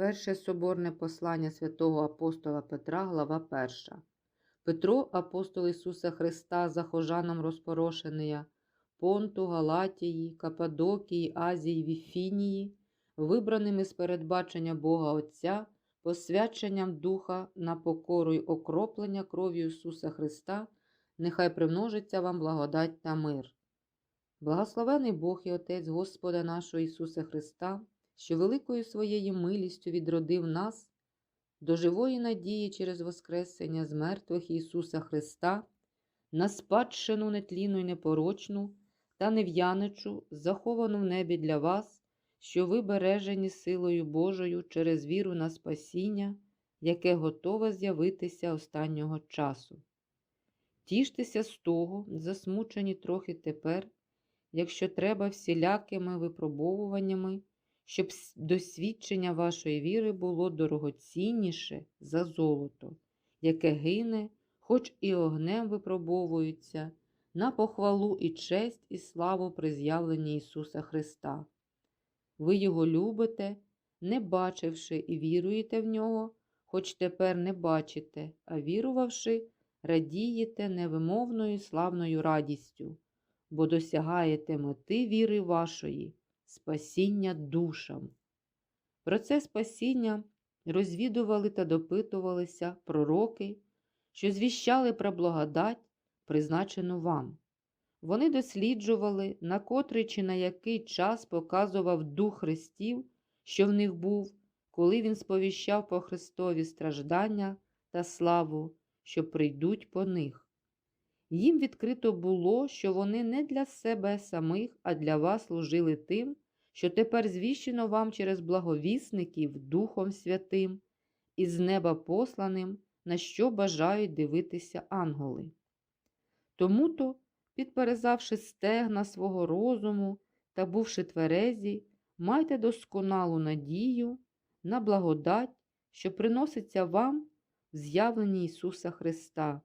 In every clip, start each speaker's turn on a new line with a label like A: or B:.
A: Перше соборне послання святого апостола Петра, глава 1. Петро, апостол Ісуса Христа, захожанам розпорошения, Понту, Галатії, Кападокії, Азії, Віфінії, вибраними з передбачення Бога Отця, посвяченням Духа на покору й окроплення кров'ю Ісуса Христа, нехай примножиться вам благодать та мир. Благословений Бог і Отець Господа нашого Ісуса Христа, що великою своєю милістю відродив нас до живої надії через Воскресення з мертвих Ісуса Христа, на спадщину нетлінну й непорочну та нев'яничу, заховану в небі для вас, що ви бережені силою Божою через віру на спасіння, яке готове з'явитися останнього часу. Тіштеся з того, засмучені трохи тепер, якщо треба всілякими випробовуваннями, щоб досвідчення вашої віри було дорогоцінніше за золото, яке гине, хоч і огнем випробовується, на похвалу і честь і славу при з'явленні Ісуса Христа. Ви Його любите, не бачивши і віруєте в нього, хоч тепер не бачите, а вірувавши, радієте невимовною славною радістю, бо досягаєте мети віри вашої, спасіння душам. Про це спасіння розвідували та допитувалися пророки, що звіщали про благодать, призначену вам. Вони досліджували, на котрий чи на який час показував Дух Христів, що в них був, коли він сповіщав по Христові страждання та славу, що прийдуть по них. Їм відкрито було, що вони не для себе самих, а для вас служили тим, що тепер звіщено вам через благовісників Духом Святим і з неба посланим, на що бажають дивитися ангели. Тому-то, підперезавши стегна свого розуму та бувши тверезі, майте досконалу надію на благодать, що приноситься вам в з'явленні Ісуса Христа.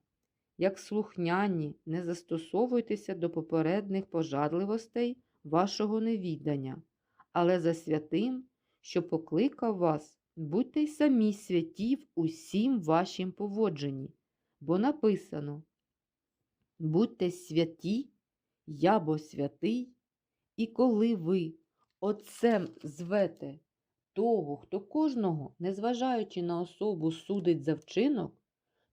A: Як слухняні, не застосовуйтеся до попередніх пожадливостей вашого невідання, але за святим, що покликав вас, будьте й самі святі в усім вашім поводженні, бо написано Будьте святі, я бо святий, і коли ви Отцем звете того, хто кожного, незважаючи на особу, судить за вчинок,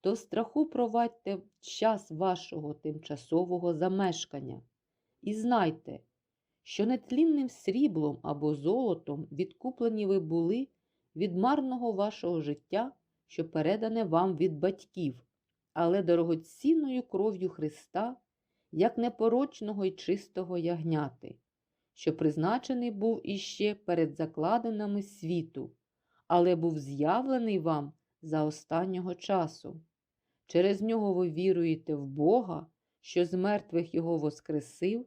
A: то в страху провадьте час вашого тимчасового замешкання. І знайте, що нетлінним сріблом або золотом відкуплені ви були від марного вашого життя, що передане вам від батьків, але дорогоцінною кров'ю Христа, як непорочного й чистого ягняти, що призначений був іще перед закладинами світу, але був з'явлений вам за останнього часу. Через нього ви віруєте в Бога, що з мертвих Його воскресив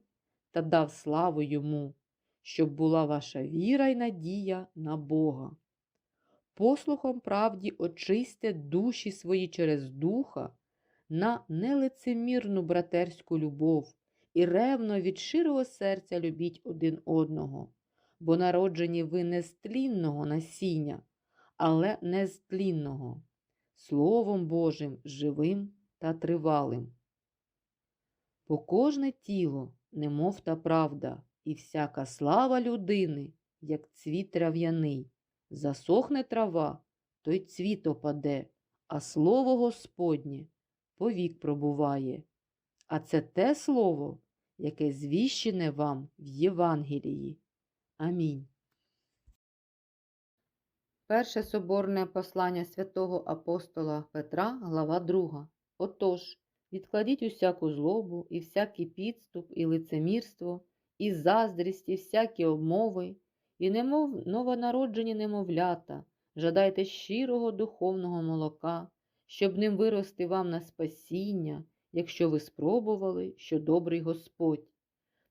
A: та дав славу Йому, щоб була ваша віра й надія на Бога. Послухом правді очисьте душі свої через Духа на нелицемірну братерську любов і ревно від щирого серця любіть один одного, бо народжені ви не з тлінного насіння, але не з тлінного, Словом Божим живим та тривалим. Бо кожне тіло, немов та правда, і всяка слава людини, як цвіт трав'яний, засохне трава, то й цвіт опаде, а слово Господнє повік пробуває. А це те слово, яке звіщене вам в Євангелії. Амінь. Перше соборне послання святого апостола Петра, глава 2. Отож, відкладіть усяку злобу, і всякий підступ, і лицемірство, і заздрість, і всякі обмови, і немов новонароджені немовлята, жадайте щирого духовного молока, щоб ним вирости вам на спасіння, якщо ви спробували, що добрий Господь.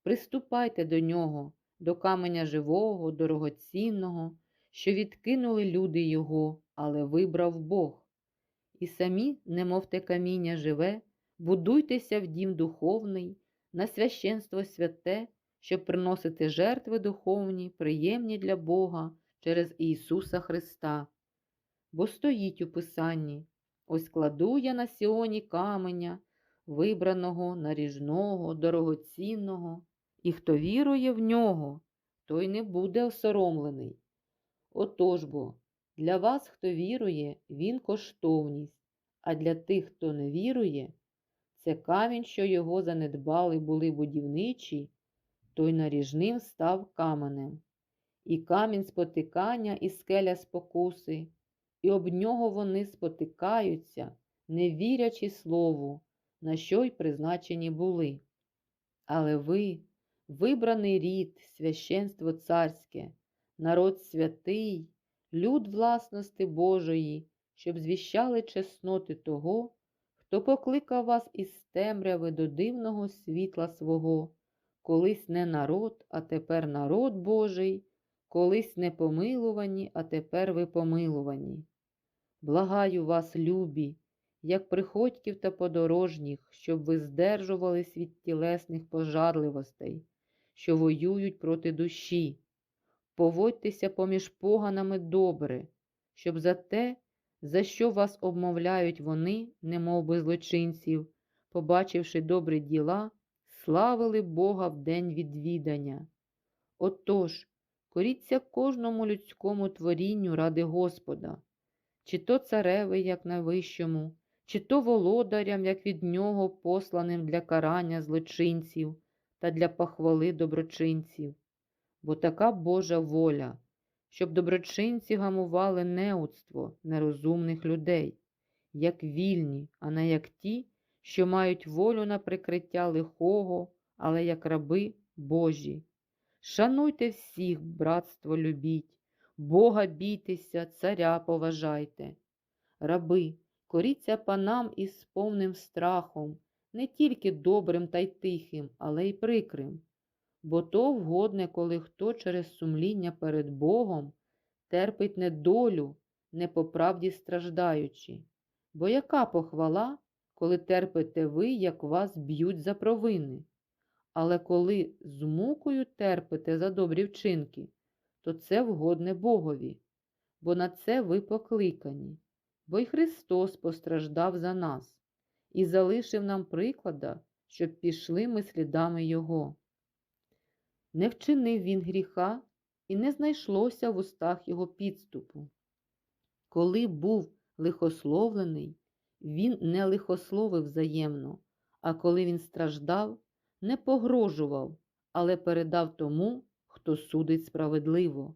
A: Приступайте до нього, до каменя живого, дорогоцінного, що відкинули люди його, але вибрав Бог. І самі, немов те каміння живе, будуйтеся в дім духовний, на священство святе, щоб приносити жертви духовні, приємні для Бога через Ісуса Христа. Бо стоїть у Писанні ось кладу я на сіоні каменя, вибраного, наріжного, дорогоцінного, і хто вірує в нього, той не буде осоромлений. Отож бо, для вас, хто вірує, він коштовність, а для тих, хто не вірує, це камінь, що його занедбали були будівничі, той наріжним став каменем, і камінь спотикання, і скеля спокуси, і об нього вони спотикаються, не вірячи слову, на що й призначені були. Але ви, вибраний рід, священство царське, народ святий, люд власності Божої, щоб звіщали чесноти того, хто покликав вас із темряви до дивного світла свого, колись не народ, а тепер народ Божий, колись не помилувані, а тепер ви помилувані. Благаю вас, любі, як приходьків та подорожніх, щоб ви здержувались від тілесних пожарливостей, що воюють проти душі. Поводьтеся поміж поганами добре, щоб за те, за що вас обмовляють вони, немов би злочинців, побачивши добрі діла, славили Бога в день відвідання. Отож, коріться кожному людському творінню ради Господа, чи то цареві, як найвищому, чи то володарям, як від нього посланим для карання злочинців та для похвали доброчинців. Бо така Божа воля, щоб доброчинці гамували неудство нерозумних людей, як вільні, а не як ті, що мають волю на прикриття лихого, але як раби Божі. Шануйте всіх, братство любіть, Бога бійтеся, царя поважайте. Раби, коріться панам із повним страхом, не тільки добрим та й тихим, але й прикрим. Бо то вгодне, коли хто через сумління перед Богом терпить недолю, не по правді страждаючи. Бо яка похвала, коли терпите ви, як вас б'ють за провини? Але коли з мукою терпите за добрі вчинки, то це вгодне Богові, бо на це ви покликані, бо й Христос постраждав за нас і залишив нам приклада, щоб пішли ми слідами Його. Не вчинив він гріха, і не знайшлося в устах його підступу. Коли був лихословлений, він не лихословив взаємно, а коли він страждав, не погрожував, але передав тому, хто судить справедливо.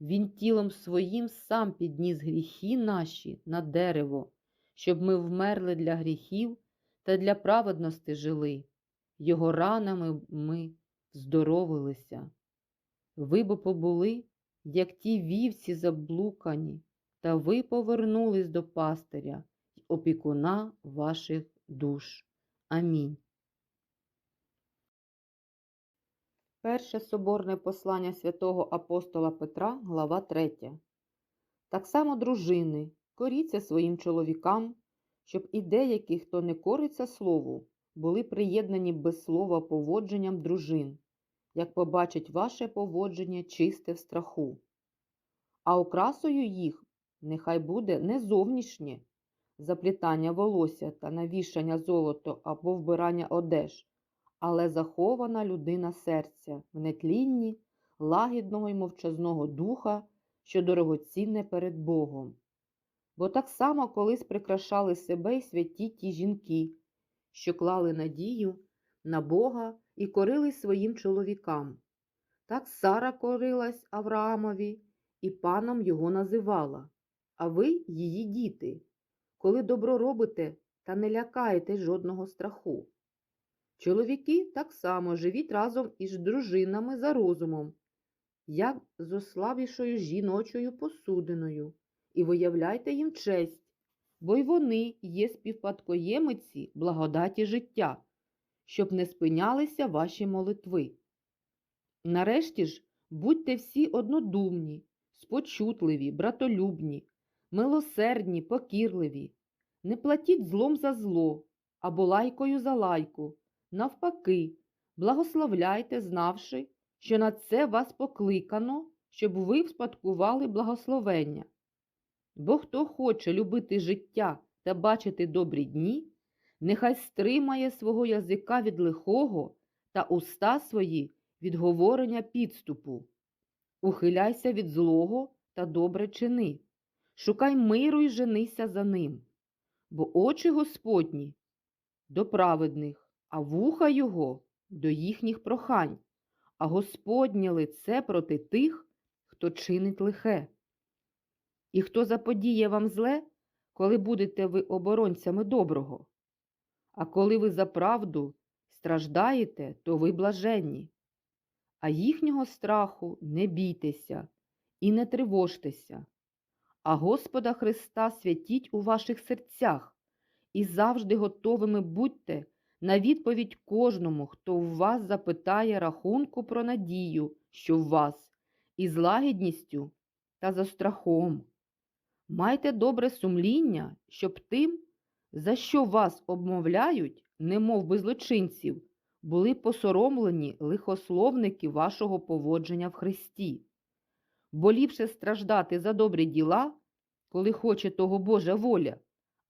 A: Він тілом своїм сам підніс гріхи наші на дерево, щоб ми вмерли для гріхів та для праведності жили. Його ранами ми здоровилися. Ви бо побули, як ті вівці заблукані, та ви повернулись до пастиря й опікуна ваших душ. Амінь. Перше соборне послання святого апостола Петра, глава 3. Так само, дружини, коріться своїм чоловікам, щоб і деякі, хто не кориться слову, були приєднані без слова поводженням дружин, як побачать ваше поводження чисте в страху. А окрасою їх нехай буде не зовнішнє заплітання волосся та навішання золото або вбирання одеж, але захована людина серця в нетлінні, лагідного й мовчазного духа, що дорогоцінне перед Богом. Бо так само колись прикрашали себе й святі ті жінки, що клали надію на Бога і корились своїм чоловікам. Так Сара корилась Авраамові і паном його називала, а ви її діти, коли добро робите та не лякаєте жодного страху. Чоловіки так само живіть разом із дружинами за розумом, як з ослабішою жіночою посудиною, і виявляйте їм честь, бо й вони є співпадкоємиці благодаті життя, щоб не спинялися ваші молитви. Нарешті ж будьте всі однодумні, спочутливі, братолюбні, милосердні, покірливі, не платіть злом за зло або лайкою за лайку. Навпаки, благословляйте, знавши, що на це вас покликано, щоб ви вспадкували благословення. Бо хто хоче любити життя та бачити добрі дні, нехай стримає свого язика від лихого та уста свої від говорення підступу. Ухиляйся від злого та добре чини, шукай миру й женися за ним, бо очі Господні до праведних, а вуха його до їхніх прохань, а Господнє лице проти тих, хто чинить лихе. І хто заподіє вам зле, коли будете ви оборонцями доброго. А коли ви за правду страждаєте, то ви блаженні. А їхнього страху не бійтеся і не тривожтеся. А Господа Христа святіть у ваших серцях і завжди готовими будьте на відповідь кожному, хто у вас запитає рахунку про надію, що в вас, із лагідністю та за страхом. Майте добре сумління, щоб тим, за що вас обмовляють, немов би злочинців, були посоромлені лихословники вашого поводження в Христі. Бо ліпше страждати за добрі діла, коли хоче того Божа воля,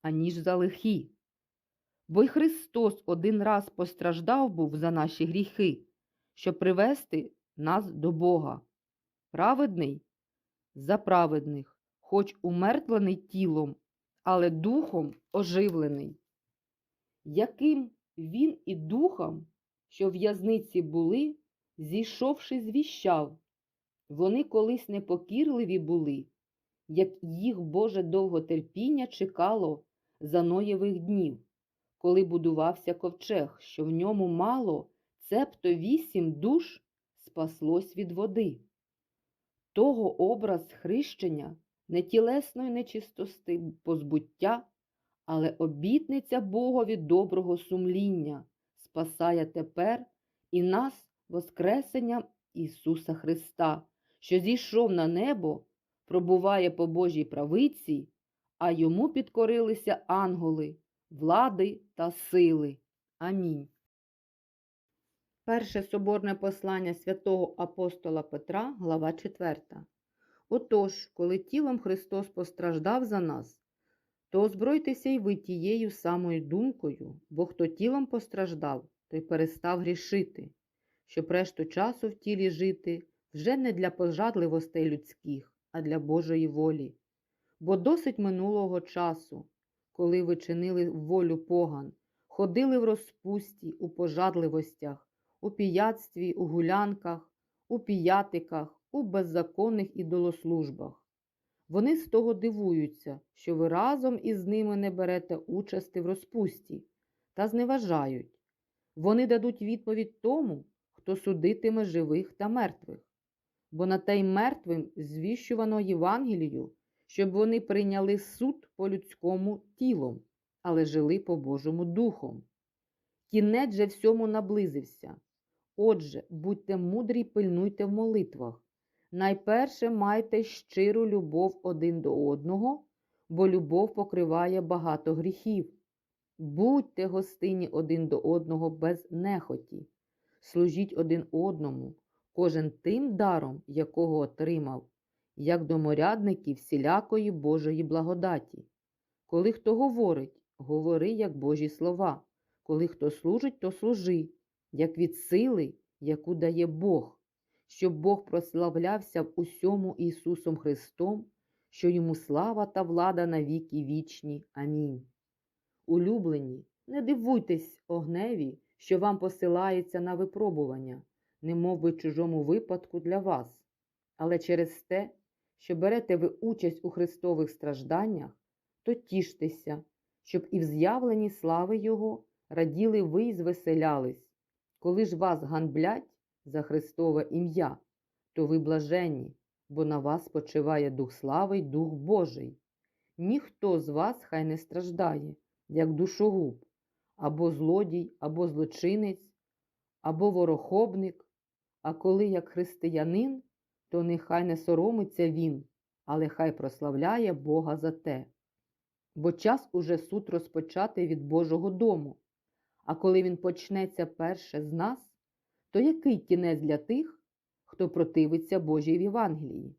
A: аніж за лихі. Бо й Христос один раз постраждав був за наші гріхи, щоб привести нас до Бога. Праведний за праведних, хоч умертвлений тілом, але духом оживлений. Яким він і духом, що в в'язниці були, зійшовши, звіщав, вони колись непокірливі були, як їх Боже довготерпіння чекало за Ноєвих днів, коли будувався ковчег, що в ньому мало, цебто вісім душ спаслось від води. Того образ хрещення не тілесної нечистости позбуття, але обітниця Богові доброго сумління спасає тепер і нас Воскресенням Ісуса Христа, що зійшов на небо, пробуває по Божій правиці, а йому підкорилися ангели, влади та сили. Амінь. Перше соборне послання святого апостола Петра, глава 4. Отож, коли тілом Христос постраждав за нас, то озбройтеся й ви тією самою думкою, бо хто тілом постраждав, той перестав грішити, щоб решту часу в тілі жити вже не для пожадливостей людських, а для Божої волі. Бо досить минулого часу, коли ви чинили волю поган, ходили в розпусті, у пожадливостях, у піяцтві, у гулянках, у піятиках, у беззаконних ідолослужбах. Вони з того дивуються, що ви разом із ними не берете участи в розпусті та зневажають. Вони дадуть відповідь тому, хто судитиме живих та мертвих. Бо на те й мертвим звіщувано Євангелію, щоб вони прийняли суд по людському тілом, але жили по Божому духом. Кінець же всьому наблизився. Отже, будьте мудрі пильнуйте в молитвах. Найперше майте щиру любов один до одного, бо любов покриває багато гріхів. Будьте гостинні один до одного без нехоті, служіть один одному, кожен тим даром, якого отримав, як доморядники всілякої Божої благодаті. Коли хто говорить, говори як Божі слова, коли хто служить, то служи, як від сили, яку дає Бог, щоб Бог прославлявся в усьому Ісусом Христом, що йому слава та влада на віки вічні. Амінь. Улюблені, не дивуйтесь огневі, що вам посилається на випробування, немов би чужому випадку для вас, але через те, що берете ви участь у Христових стражданнях, то тіштеся, щоб і в з'явленні слави Його раділи ви й звеселялись. Коли ж вас ганблять за Христове ім'я, то ви блаженні, бо на вас спочиває Дух слави й Дух Божий. Ніхто з вас хай не страждає, як душогуб, або злодій, або злочинець, або ворохобник, а коли як християнин, то нехай не соромиться він, але хай прославляє Бога за те. Бо час уже суд розпочати від Божого дому, а коли він почнеться перше з нас, то який кінець для тих, хто противиться Божій Євангелії.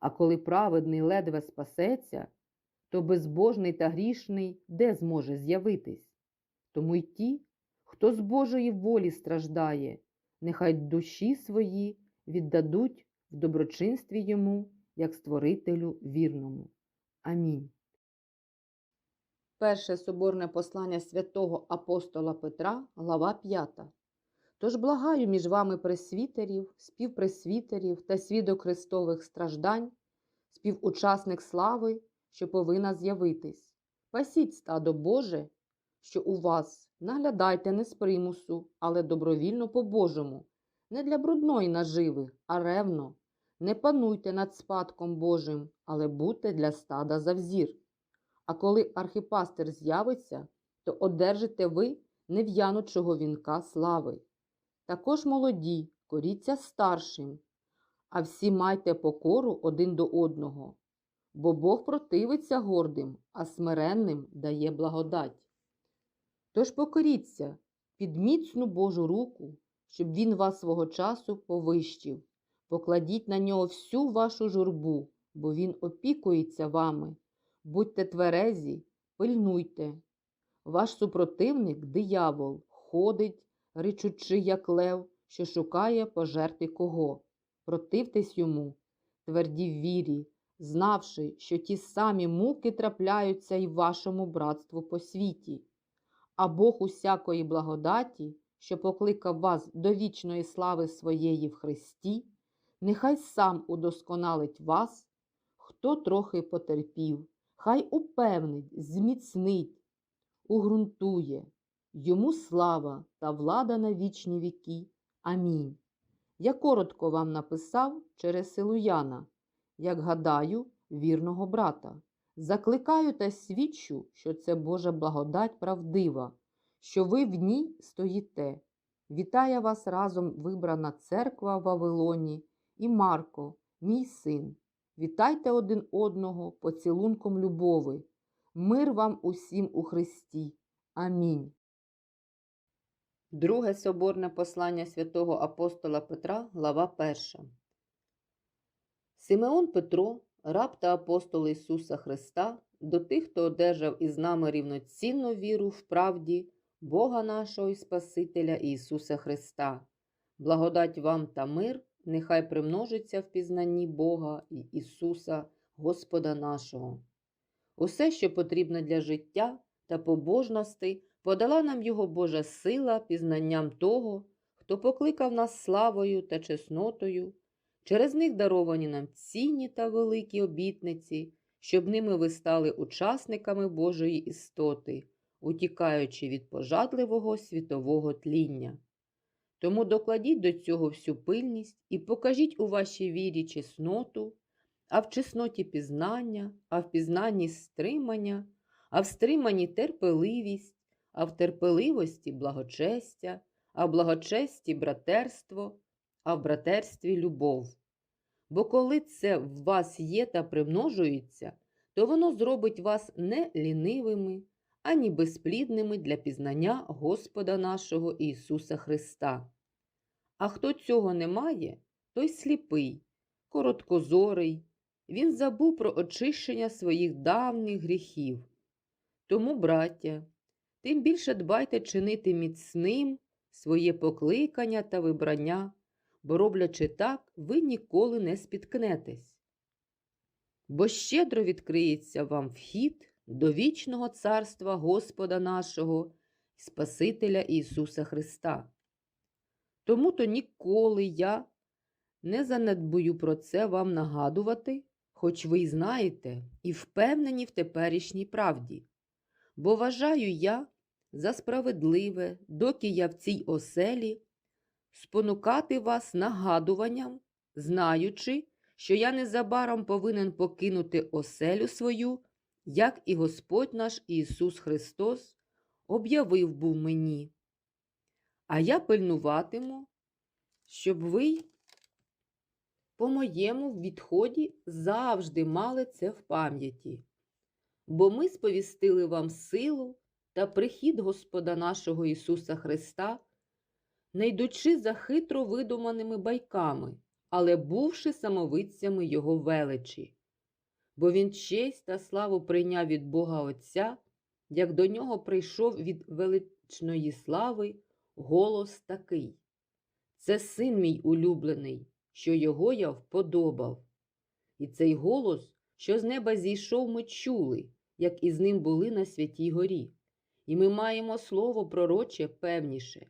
A: А коли праведний ледве спасеться, то безбожний та грішний де зможе з'явитись? Тому й ті, хто з Божої волі страждає, нехай душі свої віддадуть в доброчинстві йому, як створителю вірному. Амінь. Перше соборне послання святого апостола Петра, глава 5. Тож благаю між вами пресвітерів, співпресвітерів та свідок Христових страждань, співучасник слави, що повинна з'явитись. Пасіть стадо Боже, що у вас, наглядайте не з примусу, але добровільно по-божому, не для брудної наживи, а ревно. Не пануйте над спадком Божим, але будьте для стада за взір. А коли архипастир з'явиться, то одержите ви нев'янучого вінка слави. Також молоді, коріться старшим, а всі майте покору один до одного, бо Бог противиться гордим, а смиренним дає благодать. Тож покоріться під міцну Божу руку, щоб він вас свого часу повищив. Покладіть на нього всю вашу журбу, бо він опікується вами. Будьте тверезі, пильнуйте. Ваш супротивник, диявол, ходить, ричучи, як лев, що шукає пожерти кого. Противтесь йому, тверді в вірі, знавши, що ті самі муки трапляються й вашому братству по світі. А Бог усякої благодаті, що покликав вас до вічної слави своєї в Христі, нехай сам удосконалить вас, хто трохи потерпів, хай упевнить, зміцнить, угрунтує, йому слава та влада на вічні віки. Амінь. Я коротко вам написав через Силуяна, як гадаю, вірного брата. Закликаю та свідчу, що це Божа благодать правдива, що ви в ній стоїте. Вітає вас разом вибрана церква в Вавилоні і Марко, мій син. Вітайте один одного поцілунком любови. Мир вам усім у Христі. Амінь. Друге соборне послання святого апостола Петра, глава 1. Симеон Петро, раб та апостол Ісуса Христа, до тих, хто одержав із нами рівноцінну віру в правді Бога нашого і Спасителя Ісуса Христа. Благодать вам та мир, нехай примножиться в пізнанні Бога і Ісуса, Господа нашого. Усе, що потрібно для життя та побожності, подала нам Його Божа сила пізнанням того, хто покликав нас славою та чеснотою, через них даровані нам цінні та великі обітниці, щоб ними ви стали учасниками Божої істоти, утікаючи від пожадливого світового тління. Тому докладіть до цього всю пильність і покажіть у вашій вірі чесноту, а в чесноті пізнання, а в пізнанні стримання, а в стриманні терпеливість, а в терпеливості благочестя, а в благочесті братерство, а в братерстві любов. Бо коли це в вас є та примножується, то воно зробить вас не лінивими, ані безплідними для пізнання Господа нашого Ісуса Христа. А хто цього не має, той сліпий, короткозорий, він забув про очищення своїх давніх гріхів. Тому, браття, тим більше дбайте чинити міцним своє покликання та вибрання, бо, роблячи так, ви ніколи не спіткнетесь. Бо щедро відкриється вам вхід до вічного царства Господа нашого Спасителя Ісуса Христа. Тому то ніколи я не занедбую про це вам нагадувати, хоч ви й знаєте і впевнені в теперішній правді. Бо вважаю я за справедливе, доки я в цій оселі, спонукати вас нагадуванням, знаючи, що я незабаром повинен покинути оселю свою, як і Господь наш Ісус Христос об'явив був мені. А я пильнуватиму, щоб ви по моєму відході завжди мали це в пам'яті. Бо ми сповістили вам силу та прихід Господа нашого Ісуса Христа, не йдучи за хитро видуманими байками, але бувши самовидцями його величі. Бо він честь та славу прийняв від Бога Отця, як до нього прийшов від величної слави голос такий. Це син мій улюблений, що його я вподобав. І цей голос, що з неба зійшов, ми чули, як із ним були на святій горі. І ми маємо слово пророче певніше.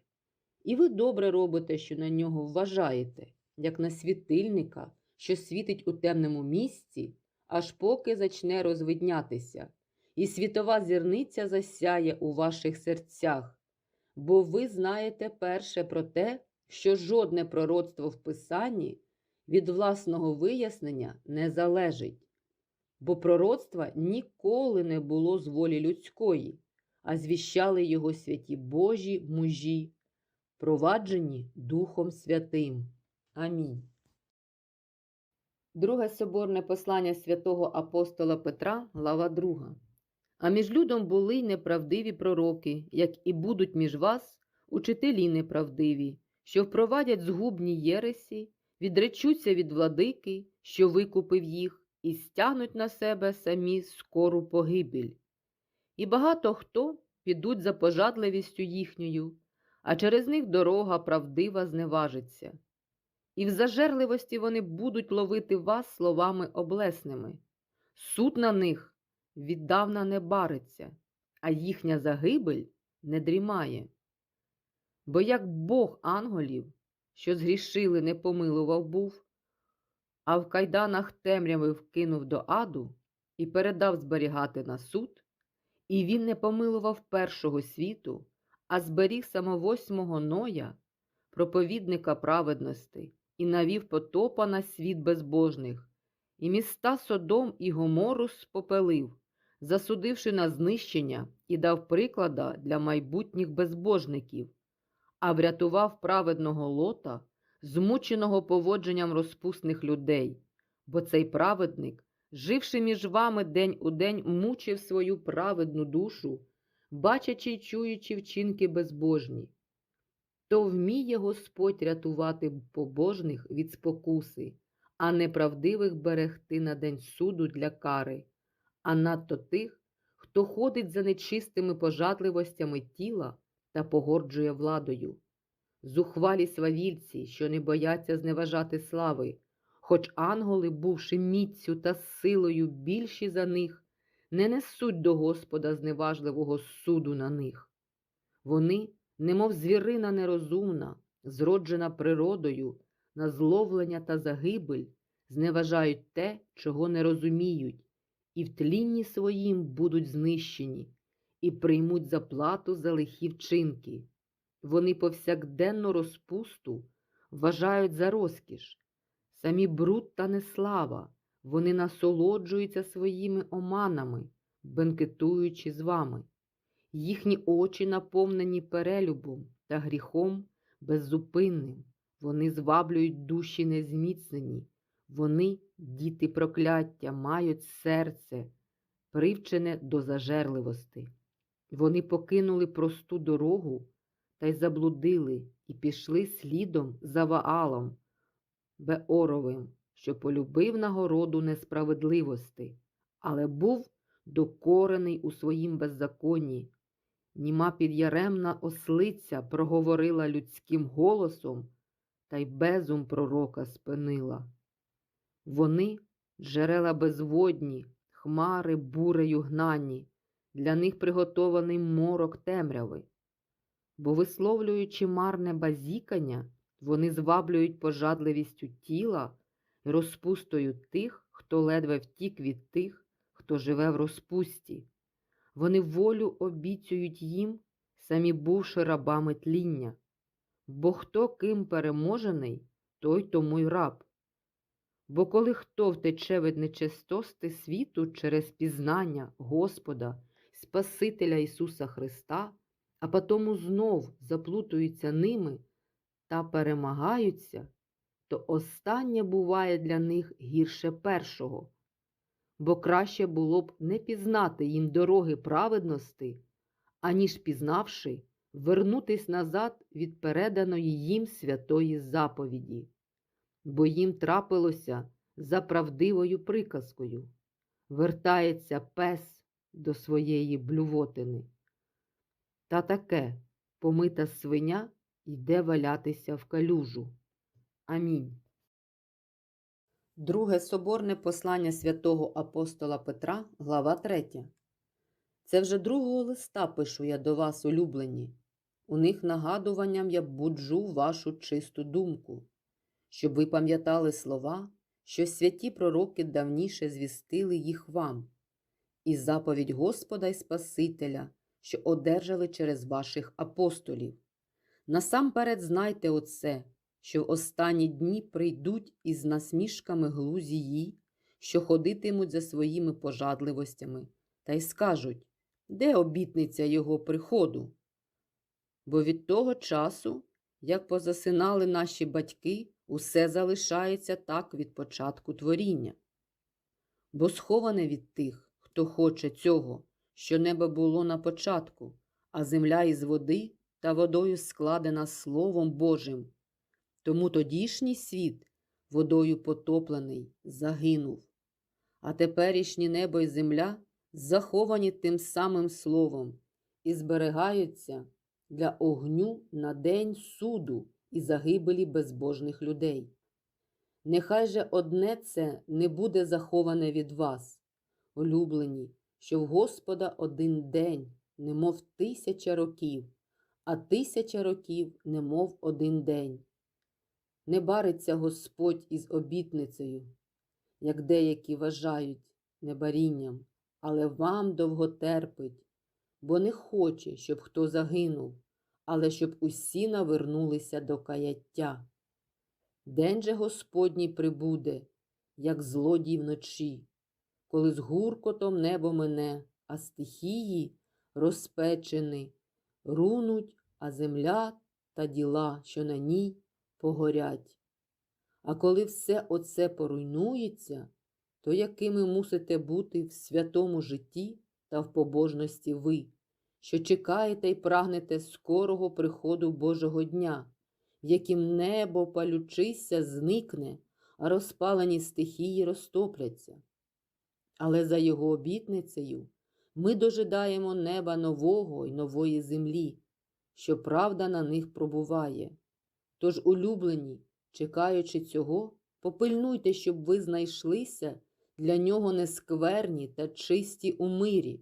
A: І ви добре робите, що на нього вважаєте, як на світильника, що світить у темному місці, аж поки зачне розвиднятися, і світова зірниця засяє у ваших серцях. Бо ви знаєте перше про те, що жодне пророцтво в Писанні від власного вияснення не залежить, бо пророцтва ніколи не було з волі людської, а звіщали його святі Божі мужі, проваджені Духом Святим. Амінь. Друге соборне послання святого апостола Петра, глава 2. А між людом були й неправдиві пророки, як і будуть між вас учителі неправдиві, що впровадять згубні єресі, відречуться від владики, що викупив їх, і стягнуть на себе самі скору погибель. І багато хто підуть за пожадливістю їхньою, а через них дорога правдива зневажиться. І в зажерливості вони будуть ловити вас словами облесними. Суд на них віддавна не бариться, а їхня загибель не дрімає. Бо як Бог ангелів, що згрішили, не помилував був, а в кайданах темряви вкинув до аду і передав зберігати на суд, і він не помилував першого світу, а зберіг самовосьмого Ноя, проповідника праведності, і навів потопа на світ безбожних, і міста Содом і Гомору спопелив, засудивши на знищення і дав приклада для майбутніх безбожників, а врятував праведного лота, змученого поводженням розпусних людей, бо цей праведник, живши між вами день у день, мучив свою праведну душу, бачачи й чуючи вчинки безбожні. То вміє Господь рятувати побожних від спокуси, а неправдивих берегти на день суду для кари, а надто тих, хто ходить за нечистими пожадливостями тіла та погорджує владою. Зухвалі свавільці, що не бояться зневажати слави, хоч ангели, бувши міцю та силою більші за них, не несуть до Господа зневажливого суду на них. Вони немов звірина нерозумна, зроджена природою, на зловлення та загибель, зневажають те, чого не розуміють, і в тлінні своїм будуть знищені, і приймуть заплату за лихі вчинки. Вони повсякденну розпусту вважають за розкіш, самі бруд та неслава, вони насолоджуються своїми оманами, бенкетуючи з вами. Їхні очі наповнені перелюбом та гріхом беззупинним. Вони зваблюють душі незміцнені. Вони, діти прокляття, мають серце, привчене до зажерливості. Вони покинули просту дорогу та й заблудили і пішли слідом за Ваалом Беоровим, що полюбив нагороду несправедливості, але був докорений у своїм беззаконні. Німа підяремна ослиця проговорила людським голосом, та й безум пророка спинила. Вони джерела безводні, хмари бурею гнані, для них приготований морок темряви. Бо, висловлюючи марне базікання, вони зваблюють пожадливістю тіла розпустою тих, хто ледве втік від тих, хто живе в розпусті. Вони волю обіцюють їм, самі бувши рабами тління. Бо хто ким переможений, той тому й раб. Бо коли хто втече від нечистости світу через пізнання Господа, Спасителя Ісуса Христа, а потому знов заплутуються ними та перемагаються, то останнє буває для них гірше першого бо краще було б не пізнати їм дороги праведності, аніж пізнавши, вернутись назад від переданої їм святої заповіді, бо їм трапилося за правдивою приказкою. Вертається пес до своєї блювотини. Та таке помита свиня йде валятися в калюжу. Амінь. Друге соборне послання святого апостола Петра, глава 3. Це вже другого листа пишу я до вас, улюблені. У них нагадуванням я буджу вашу чисту думку, щоб ви пам'ятали слова, що святі пророки давніше звістили їх вам, і заповідь Господа і Спасителя, що одержали через ваших апостолів. Насамперед знайте оце, що в останні дні прийдуть із насмішками глузії, що ходитимуть за своїми пожадливостями, та й скажуть, де обітниця його приходу? Бо від того часу, як позасинали наші батьки, усе залишається так від початку творіння. Бо сховане від тих, хто хоче цього, що небо було на початку, а земля із води та водою складена Словом Божим. Тому тодішній світ, водою потоплений, загинув, а теперішнє небо і земля заховані тим самим словом і зберігаються для огню на день суду і загибелі безбожних людей. Нехай же одне це не буде заховане від вас, улюблені, що в Господа один день, немов тисяча років, а тисяча років, немов один день. Не бариться Господь із обітницею, як деякі вважають небарінням, але вам довго терпить, бо не хоче, щоб хто загинув, але щоб усі навернулися до каяття. День же Господній прибуде, як злодій вночі, коли з гуркотом небо мине, а стихії розпечені, рунуть, а земля та діла, що на ній погорять. А коли все оце поруйнується, то якими мусите бути в святому житті та в побожності ви, що чекаєте й прагнете скорого приходу Божого дня, в яким небо палючися зникне, а розпалені стихії розтопляться. Але за його обітницею ми дожидаємо неба нового й нової землі, що правда на них пробуває. Тож, улюблені, чекаючи цього, попильнуйте, щоб ви знайшлися для нього нескверні та чисті у мирі,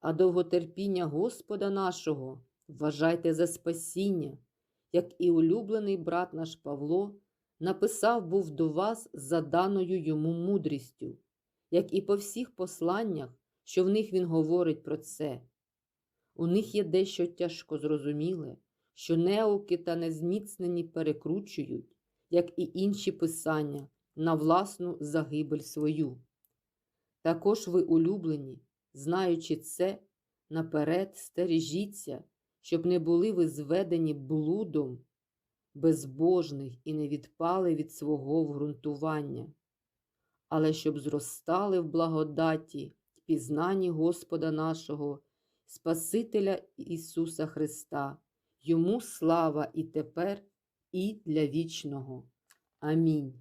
A: а довготерпіння Господа нашого вважайте за спасіння, як і улюблений брат наш Павло написав був до вас за даною йому мудрістю, як і по всіх посланнях, що в них він говорить про це. У них є дещо тяжко зрозуміле, що неуки та незміцнені перекручують, як і інші писання, на власну загибель свою. Також ви улюблені, знаючи це, наперед стережіться, щоб не були ви зведені блудом безбожних і не відпали від свого вґрунтування, але щоб зростали в благодаті пізнанні Господа нашого, Спасителя Ісуса Христа, Йому слава і тепер, і для вічного. Амінь.